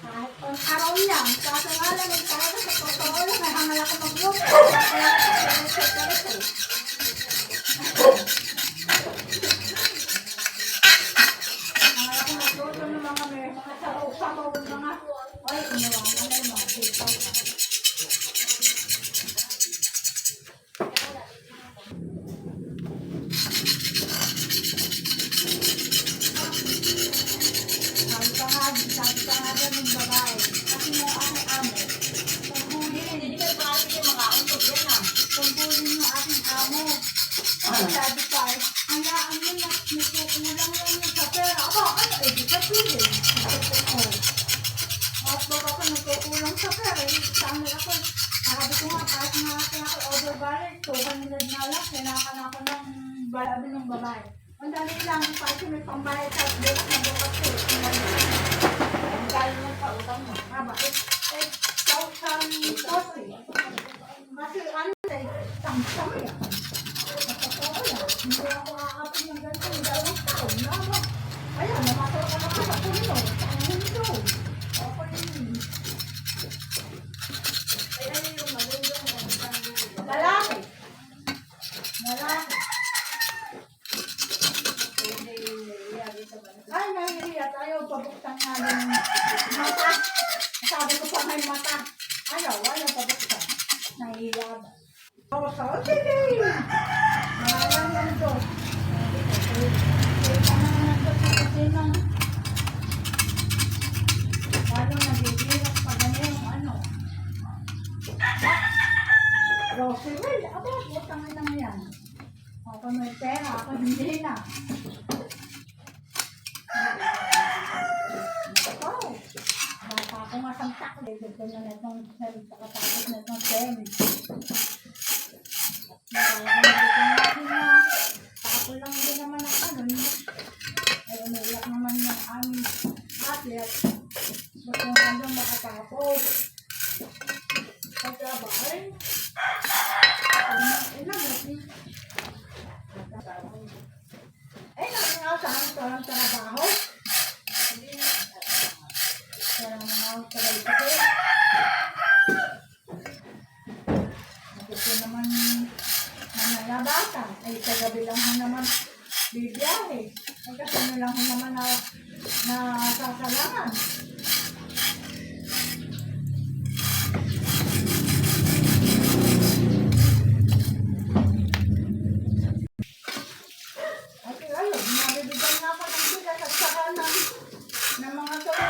Kahit pang araw lang, kaso nga lang, talaga sa totoo lang, may hangal ako mag-work. Kaya ako sa secretary. Hangal ako magluto ng mga may mga sabaw-sabaw, mga, ay, umawa na aking amo. Sabi pa, ay, hayaan mo na, yung sa pera. Aba, ano, eh, di ka pili. Oh. At ako sa pera, eh, sabi ako, sabi ko nga, kahit ako overbalance, so kanila na lang, kailangan ako ng balabi ng babae. Ang lang, kasi may pambayad sa bukas na bukas ko. Ang galing ng pautang mo. Aba, eh, eh, thousand forty. Kasi ano eh, samsam yan. Ay, nahihiya tayo. Pabuksan nga yung mata. Sabi ko pa may mata. Ayaw, ayaw pabuksan. Nahihiya ba? Oh, so, sige. Mahalang lang doon. Kaya ka na nandun sa kusina. Lalo nagigilak pa ganyan yung ano. Rosewell, aba, butang na yan. Ako may pera, ako hindi na. Wow! Baka ako nga sang takli. Dito na na itong nakatapos na itong sem. Tapo lang din naman ang ano. Ay, umiiyak naman ng aming atlet. Gusto nga doon makatapos. Kaya ba ay? Ilang natin? Eh, nakakasaan ko ang trabaho. Kaya mga sabay-sabay. Gusto naman manalabatan. Ay, sa gabi lang ho naman bibiyahe. Ay, kasi ano lang ho naman na, na sasalangan. At ayun, nabibigyan na ako ng bigas at saka ng, ng mga tulad ng mga amaw. Sana, mga mga amaw. Awat sana. Oo, yung amaw. Naririnig ko yung bata ay parang humahabol sa akin.